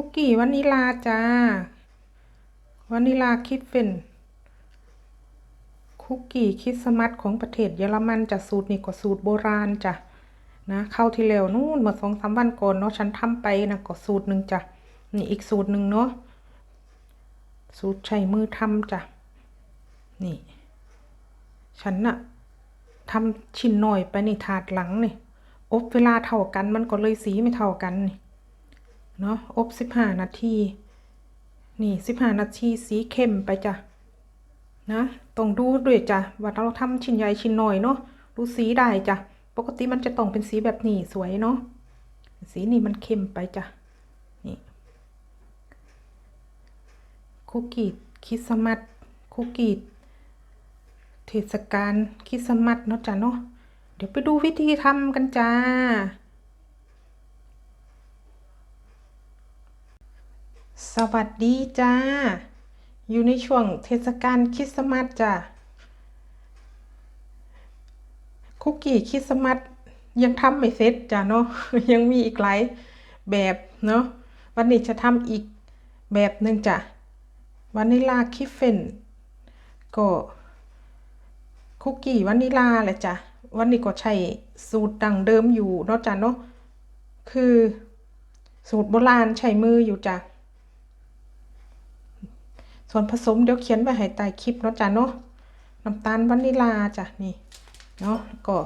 คุกกี้วานิลาจ้าวานิลาคิฟเฟนคุกกี้คริสมาสของประเทศเยอรมันจะสูตรนี่ก็สูตรโบราณจ้ะนะเข้าที่แล้วนู่นเมื่อสองสามวันก่อนเนาะฉันทำไปนะก็สูตรหนึ่งจ้ะนี่อีกสูตรหนึ่งเนาะสูตรใช้มือทำจ้ะนี่ ฉันน่ะทำชิ้นหน่อยไปนี่ถาดหลังนี่อบเวลาเท่ากันมันก็เลยสีไม่เท่ากันนี่ เนาะอบสิบห้านาที นี่สิบห้านาทีสีเข้มไปจ้ะนะต้องดูด้วยจ้ะว่าเราทำชิ้นใหญ่ชิ้นหน้อยเนาะดูสีได้จ้ะปกติมันจะต้องเป็นสีแบบนี้สวยเนาะสีนี่มันเข้มไปจ้ะนี่คุกกี้คริสต์มาสคุกกี้เทศกาลคริสต์มาสเนาะจ้ะเนาะเดี๋ยวไปดูวิธีทำกันจ้า สวัสดีจ้า อยู่ในช่วงเทศกาลคริสต์มาสจ้ะคุกกี้คริสต์มาสยังทำไม่เสร็จจ้ะเนาะยังมีอีกหลายแบบเนาะวันนี้จะทำอีกแบบหนึ่งจ้ะวานิลาคิฟเฟนก็คุกกี้วานิลาแหละจ้ะวันนี้ก็ใช้สูตรดั้งเดิมอยู่เนาะจ้ะเนาะคือสูตรโบราณใช้มืออยู่จ้ะ ส่วนผสมเดี๋ยวเขียนไว้ให้ใต้คลิปเนาะจ้ะเนาะน้ำตาลวานิลาจ้ะนี่เนาะก็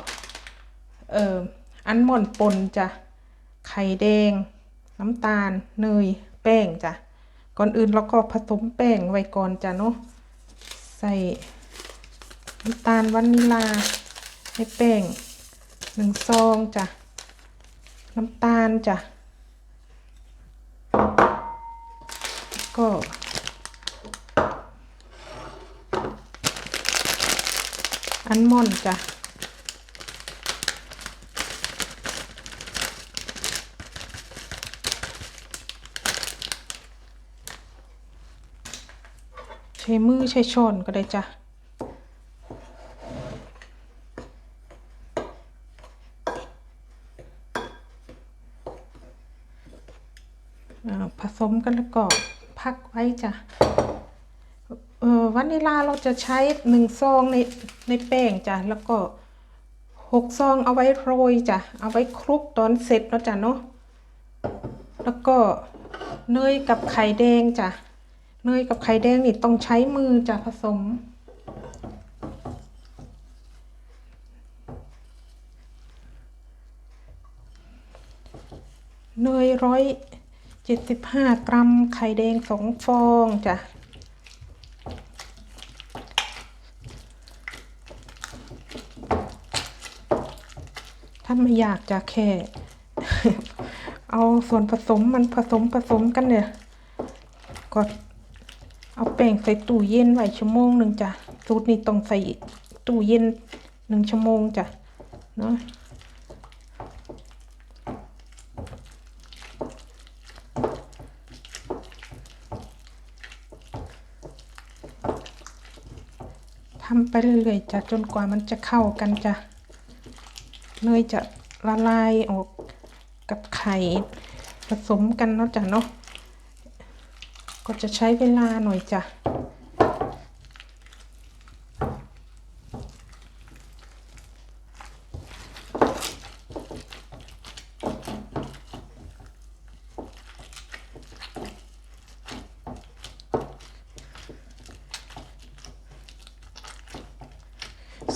เอ่ออัลมอนป่นจ้ะไข่แดง น้ำตาลเนยแป้งจ้ะก่อนอื่นเราก็ผสมแป้งไว้ก่อนจ้ะเนาะใส่น้ำตาลวานิลาให้แป้งหนึ่งซองจ้ะน้ำตาลจ้ะก็ อัลมอนจ้ะใช้มือใช้ช้อนก็ได้จ้ะผสมกันแล้วก็พักไว้จ้ะ วานิลาเราจะใช้หนึ่งซองในในแป้งจ้ะแล้วก็หกซองเอาไว้โรยจ้ะเอาไว้คลุกตอนเสร็จเนาะจ้ะเนาะแล้วก็เนยกับไข่แดงจ้ะเนยกับไข่แดงนี่ต้องใช้มือจ้ะผสม เนยร้อยเจ็ดสิบห้ากรัมไข่แดงสองฟองจ้ะ ถ้าไม่อยากจะแค่ เอาส่วนผสมมันผสมผสมกันเนี่ยก็เอาแป้งใส่ตู้เย็นไว้ชั่วโมงหนึ่งจ้ะสูตรนี้ต้องใส่ตู้เย็นหนึ่งชั่วโมงจ้ะเนาะทำไปเรื่อยๆจ้ะจนกว่ามันจะเข้ากันจ้ะ เนยจะละลายออกกับไข่ผสมกันเนาะจ้ะเนาะก็จะใช้เวลาหน่อยจ้ะ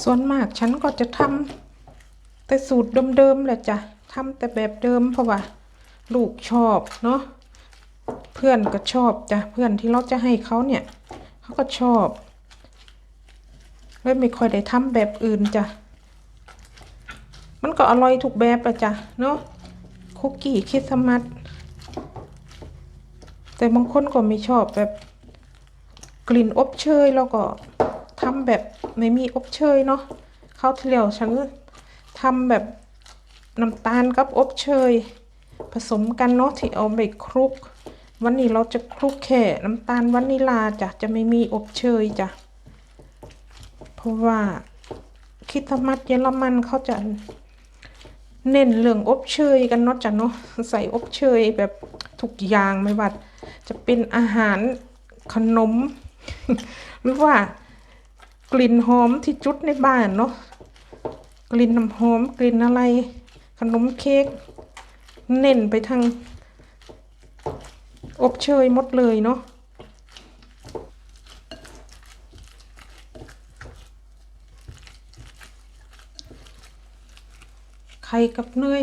ส่วนมากฉันก็จะทำ แต่สูตรเดิมๆแหละจ้ะทำแต่แบบเดิมเพราะว่า ลูกชอบเนาะเพื่อนก็ชอบจ้ะเพื่อนที่เราจะให้เขาเนี่ยเขาก็ชอบเลยไม่ค่อยได้ทำแบบอื่นจ้ะมันก็อร่อยทุกแบบอะจ้ะเนาะคุกกี้คริสมาสแต่บางคนก็ไม่ชอบแบบกลิ่นอบเชยแล้วก็ทำแบบไม่มีอบเชยเนาะเขาวที่แล้วฉัน ทำแบบน้ำตาลกับอบเชย ผสมกันเนาะที่เอาไปคลุก วันนี้เราจะคลุกแค่น้ำตาลวานิลาจ้ะจะไม่มีอบเชยจ้ะเพราะว่าคิสต์มาสเยอรมันเขาจะเน้นเรื่องอบเชยกันเนาะจ้ะเนาะใส่อบเชยแบบทุกอย่างไม่ว่าจะเป็นอาหารขนม หรือว่ากลิ่นหอมที่จุดในบ้านเนาะ กลิ่นน้ำหอมกลิ่นอะไร ขนมเค้กเน้นไปทาง อบเชยหมดเลยเนาะไข่กับเนย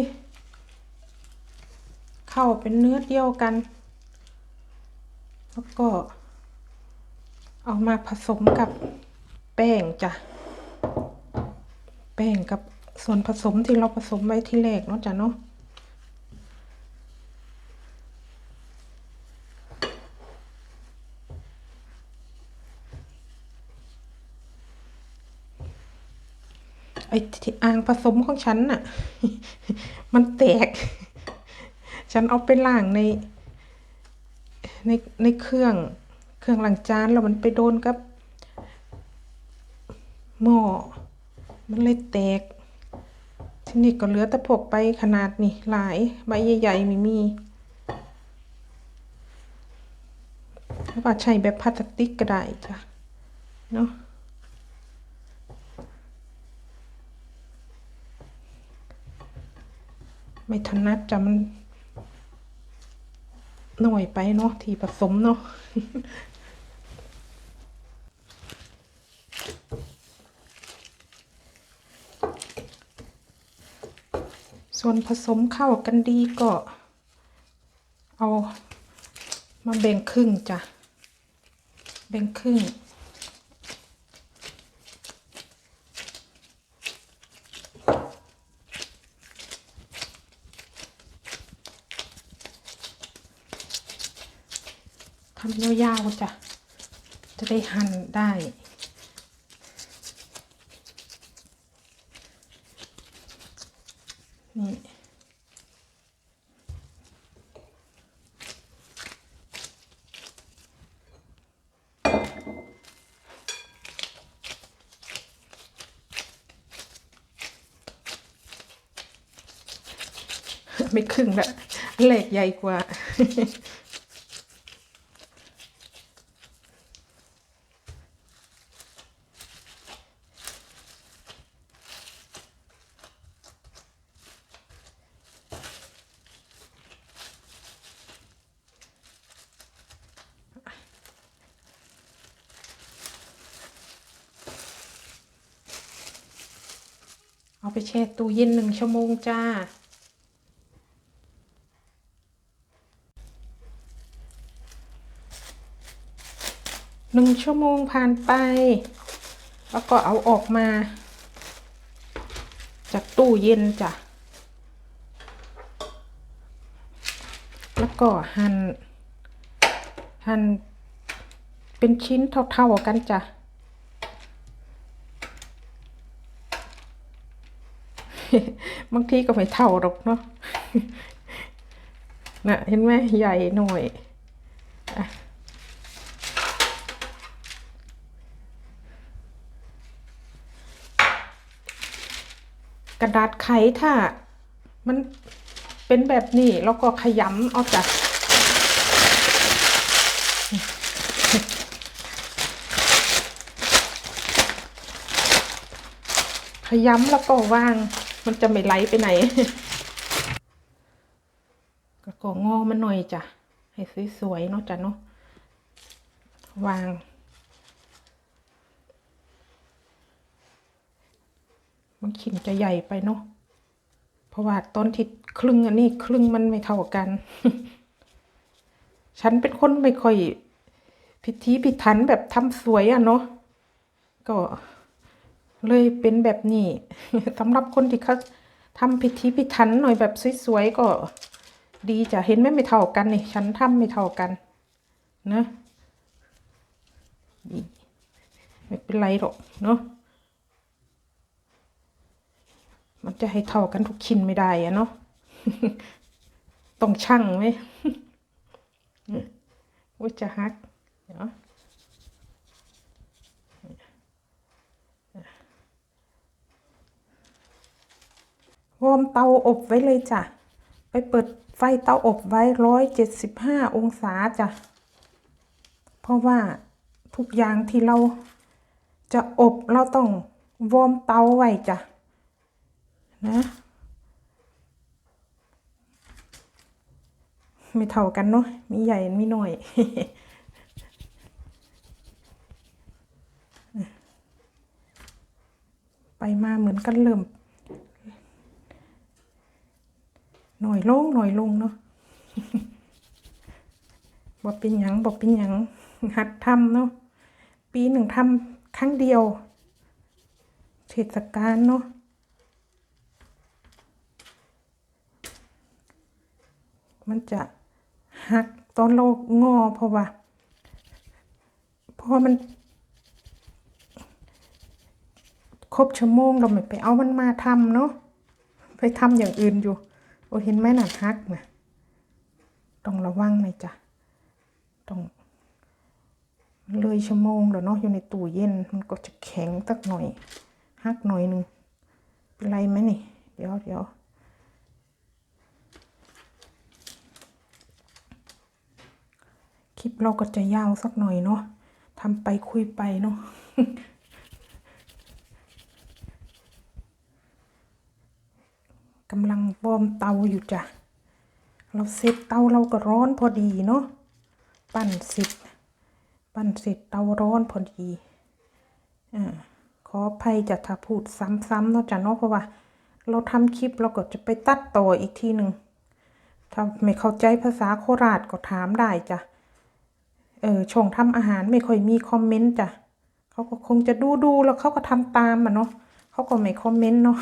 เข้าเป็นเนื้อเดียวกัน แล้วก็เอามาผสมกับแป้งจ้ะ แป้งกับส่วนผสมที่เราผสมไว้ที่แรกเนาะจ้ะเนาะไอ้ที่อ่างผสมของฉันน่ะ มันแตก ฉันเอาไปล้างใน ในในเครื่องเครื่องล้างจานแล้วมันไปโดนกับหม้อ มันเลยแตก ทีนี้ก็เหลือแต่พกใบขนาดนี่หลายใบใหญ่ๆมีมีแล้วว่าใช้แบบพลาสติกก็ได้จ้ะเนาะไม่ถนัดจะมันหน่อยไปเนาะที่ผสมเนาะ ส่วนผสมเข้ากันดีก็ เอามาแบ่งครึ่งจ้ะ แบ่งครึ่ง ทำยาวๆจ้ะ จะได้หั่นได้ นี่ ไม่ครึ่งละเหล็กใหญ่กว่า เอาไปแช่ตู้เย็นหนึ่งชั่วโมงจ้า หนึ่งชั่วโมงผ่านไป แล้วก็เอาออกมา จากตู้เย็นจ้ะ แล้วก็หัน่นหั่นเป็นชิ้นเท่าๆกันจ้ะบางทีก็ไม่เท่าหรอกเนาะ น่ะ เห็นไหมใหญ่หน่อยอะ กระดาษไขถ้า มันเป็นแบบนี้แล้วก็ขยำเอาจากขยำแล้วก็วาง มันจะไม่ไหลไปไหนก็ก็งอมันหน่อยจ้ะ ให้สวยๆเนาะจ้ะเนาะวาง มันขินจะใหญ่ไปเนาะเพราะว่าต้นที่ครึ่งอันนี้ครึ่งมันไม่เท่ากัน ฉันเป็นคนไม่ค่อยพิธีพิถันแบบทำสวยอะเนาะก็เลยเป็นแบบนี้สำหรับคนที่เขาทำพิธีพิถันหน่อยแบบสวยๆก็ดีจะเห็นไหมไม่เท่ากันนี่ฉันทำไม่เท่ากันนะไม่เป็นไรหรอกเนาะ มันจะให้เท่ากันทุกชิ้นไม่ได้อะเนาะต้องชั่งไหมว่าจะฮักเดี๋ยวอร์มเตาอบไว้เลยจ้ะ ไปเปิดไฟเตาอบไว้ร้อยเจ็ดสิบห้าองศาจ้ะ เพราะว่าทุกอย่างที่เราจะอบเราต้องวอร์มเตาไว้จ้ะ นะไม่เท่ากันเนาะมีใหญ่มีหน่อยไปมาเหมือนกันเริ่มหน่อยลงหน่อยลงเนาะบ่เป็นหยังบ่เป็นหยังหัดทำเนาะปีหนึ่งทำครั้งเดียวเทศกาลเนาะ มันจะหักตอนเรางอเพราะว่าเพราะว่ามัน ครบชั่วโมงเราไม่ไปเอามันมาทำเนาะไปทำอย่างอื่นอยู่ โอ้เห็นไหมน่ะฮักนะต้องระวังหน่อยจ้ะต้องเลยชั่วโมงแล้วเนาะอยู่ในตู้เย็นมันก็จะแข็งสักหน่อยฮักหน่อยหนึ่งเป็นไรไหมนี่ เดี๋ยวเดี๋ยว ลิปเราก็จะยาวสักหน่อยเนาะทำไปคุยไปเนาะกำลังวอร์มเตาอยู่จ้ะ เราเสร็จเตาเราก็ร้อนพอดีเนาะ ปั้นเสร็จ ปั้นเสร็จเตาร้อนพอดี อ่า ขออภัยจะถ้าพูดซ้ำๆเนาะจ้ะเนาะเพราะว่า เราทำคลิปเราก็จะไปตัดต่ออีกทีหนึ่งถ้าไม่เข้าใจภาษาโคราชก็ถามได้จ้ะ เออช่องทำอาหารไม่ค่อยมีคอมเมนต์จ้ะเขาก็คงจะดูดูๆแล้วเขาก็ทำตามอะเนาะเขาก็ไม่คอมเมนต์เนาะ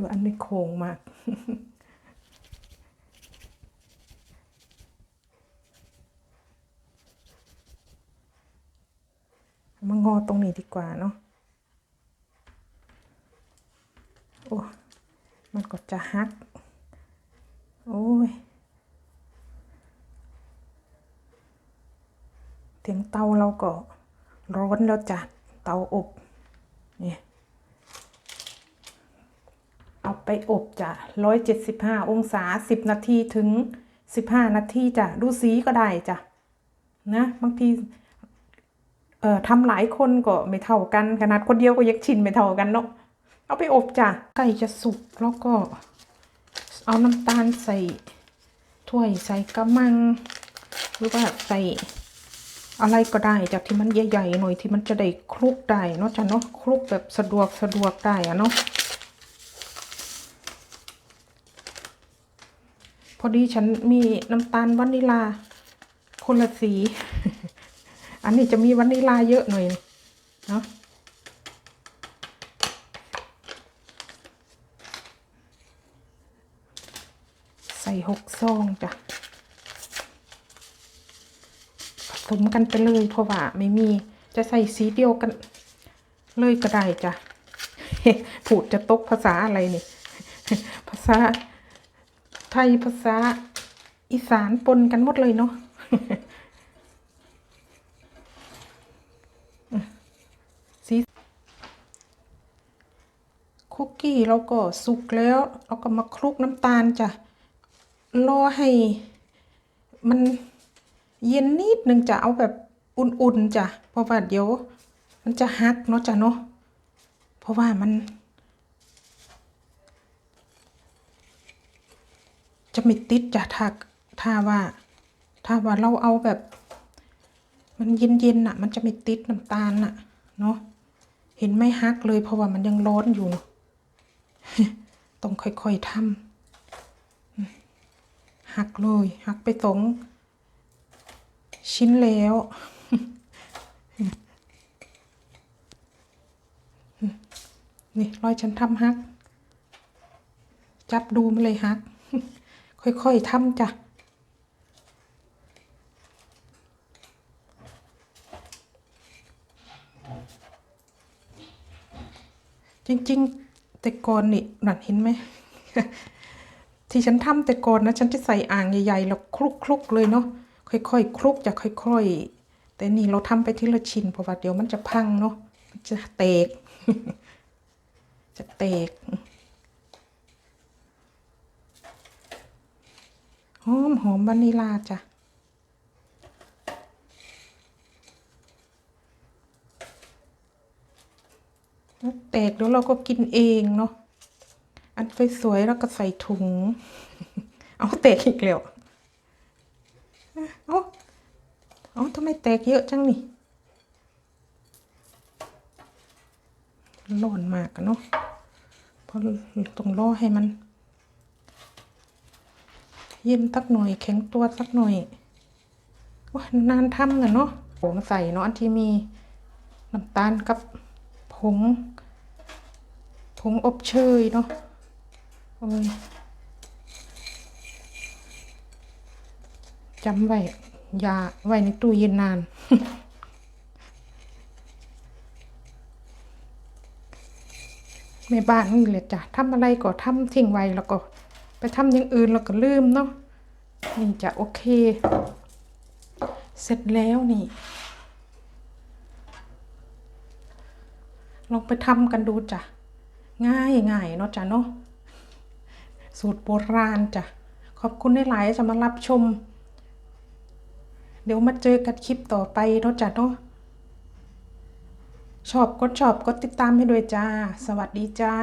ว่าอันนี้โค้งมากมางอตรงนี้ดีกว่าเนาะ โอ้ มัน ก็จะหัก โอ้ยเตียงเตาเราก็ร้อนแล้วจ้ะ เตาอบนี่เอาไปอบจ้ะร้อยเจ็ดสิบห้าองศาสิบนาทีถึงสิบห้านาทีจ้ะ ดูสีก็ได้จ้ะ นะ บางทีเอ่อทำหลายคนก็ไม่เท่ากัน ขนาดคนเดียวก็ยังชินไม่เท่ากันเนาะ เอาไปอบจ้ะไก่จะสุกแล้วก็ เอาน้ำตาลใส่ถ้วยใส่กระมัง หรือว่าใส่อะไรก็ได้จากที่มันใหญ่ๆหน่อยที่มันจะได้คลุกได้เนาะจ้ะเนาะคลุกแบบสะดวกสะดวกได้อะเนาะพอดีฉันมีน้ำตาลวานิลาคนละสี อันนี้จะมีวานิลาเยอะหน่อยเนาะ หกซองจ้ะผสมกันไปเลยเพราะว่าไม่มีจะใส่สีเดียวกัน เลยก็ได้จ้ะผูดจะตกภาษาอะไรนี่ ภาษาไทยภาษาอีสานปนกันหมดเลยเนาะสีคุกกี้เราก็สุกแล้ว เราก็มาคลุกน้ำตาลจ้ะ รอให้มันเย็นนิดนึงจะเอาแบบอุ่นๆจ้ะเพราะว่าเดี๋ยว มันจะฮักเนาะจ้ะเนาะเพราะว่ามัน จะไม่ติดจ้ะถ้าถ้าว่า ถ้าว่าเราเอาแบบ มันเย็นๆน่ะ มันจะไม่ติดน้ำตาลน่ะ เนาะเห็นไม่ฮักเลยเพราะว่ามันยังร้อนอยู่เนาะต้องค่อยๆทำ หักเลย หักไปสองชิ้นแล้ว นี่รอยฉันทำฮัก จับดูมันเลยฮัก ค่อยๆทำจ้ะจริง ๆ แต่ก่อนนี่หนั่นเห็นไหม ที่ฉันทำแต่ก่อนนะ ฉันจะใส่อ่างใหญ่ๆแล้วคลุกๆเลยเนาะค่อยๆคลุกจะค่อย ๆ แต่นี่เราทำไปทีละชิ้นเพราะว่าเดี๋ยวมันจะพังเนาะจะแตก จะแตกหอมหอมวานิลาจ้ะแล้วแตกแล้วเราก็กินเองเนาะ อันสวยๆแล้วก็ใส่ถุง เอาแตกอีกแล้วเอาเอาทำไมแตกเยอะจังนี่ร้อนมากอะเนาะเพราะต้องรอให้มัน เย็นสักหน่อยแข็งตัวสักหน่อยว่านานทำกันเนาะผงใส่เนาะอันที่มีน้ำตาลกับผงผงอบเชยเนาะ โอ้ยจำไว้ยาไว้ในตู้เย็นนานในบ้านนี่แหละจ้ะทำอะไรก็ทำทิ้งไว้แล้วก็ ไปทำอย่างอื่นแล้วก็ลืมเนาะนี่จะโอเค เสร็จแล้วนี่ ลองไปทำกันดูจ้ะ ง่ายง่ายเนาะจ้ะเนาะ สูตรโบราณจ้ะ ขอบคุณหลายๆจะมารับชม เดี๋ยวมาเจอกันคลิปต่อไปเนาะจ้ะเนาะชอบกดชอบกดติดตามให้ด้วยจ้า สวัสดีจ้า